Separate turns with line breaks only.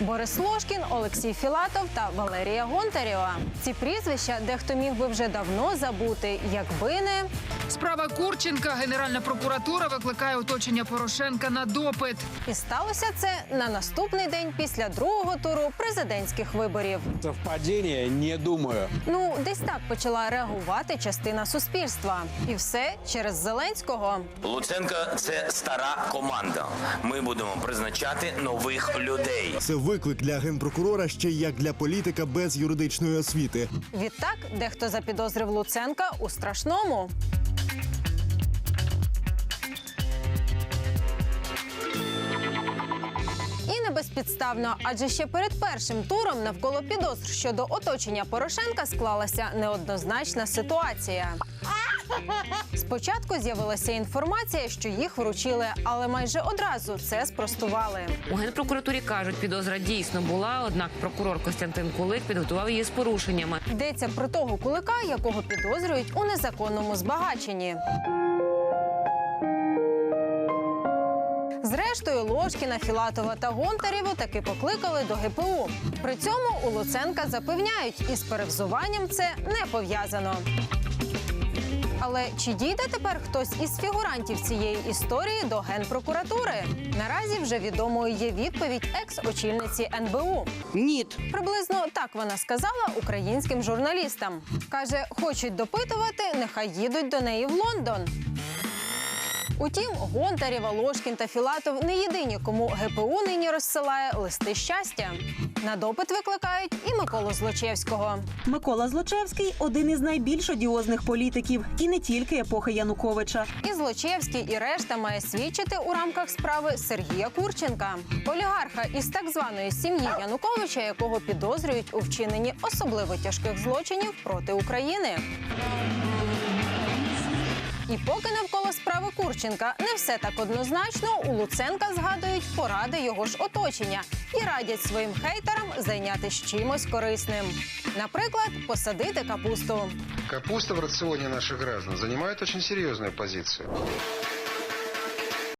Борис Ложкін, Олексій Філатов та Валерія Гонтарєва. Ці прізвища дехто міг би вже давно забути, якби не
Справа Курченка Генеральна прокуратура викликає оточення Порошенка на допит.
і сталося це на наступний день після другого туру президентських виборів.
Совпадение? Не думаю.
Ну, десь так почала реагувати частина суспільства, і все через Зеленського.
Луценка це стара команда. Ми будемо призначати нових людей.
Це виклик для генпрокурора ще як для політика без юридичної освіти.
Відтак, дехто запідозрив Луценка у страшному. Безпідставно, адже ще перед першим туром навколо підозр щодо оточення Порошенка склалася неоднозначна ситуація. Спочатку з'явилася інформація, що їх вручили, але майже одразу це спростували.
У генпрокуратурі кажуть, підозра дійсно була, однак прокурор Костянтин Кулик підготував її з порушеннями.
Йдеться про того кулика, якого підозрюють у незаконному збагаченні. Зрештою, Ложкіна, Філатова та Гонтарєву таки покликали до ГПУ. При цьому у Луценка запевняють, із перевзуванням це не пов'язано. Але чи дійде тепер хтось із фігурантів цієї історії до генпрокуратури? Наразі вже відомою є відповідь екс-очільниці НБУ.
Нет.
Приблизно так вона сказала українським журналістам. Каже, хочуть допитувати, нехай їдуть до неї в Лондон. Утім, Гонтарєва, Ложкін та Філатов не єдині, кому ГПУ нині розсилає листи щастя. На допит викликають і Миколу Злочевського.
Микола Злочевський один із найбільш одіозних політиків, і не тільки епохи Януковича.
І Злочевський, і решта має свідчити у рамках справи Сергія Курченка, олігарха із так званої сім'ї Януковича, якого підозрюють у вчиненні особливо тяжких злочинів проти України. І поки навколо справи Курченка не все так однозначно, у Луценка згадують поради його ж оточення і радять своїм хейтерам зайнятися чимось корисним. Наприклад, посадити капусту.
Капуста в раціоні наших граждан займає очень серйозну позицию.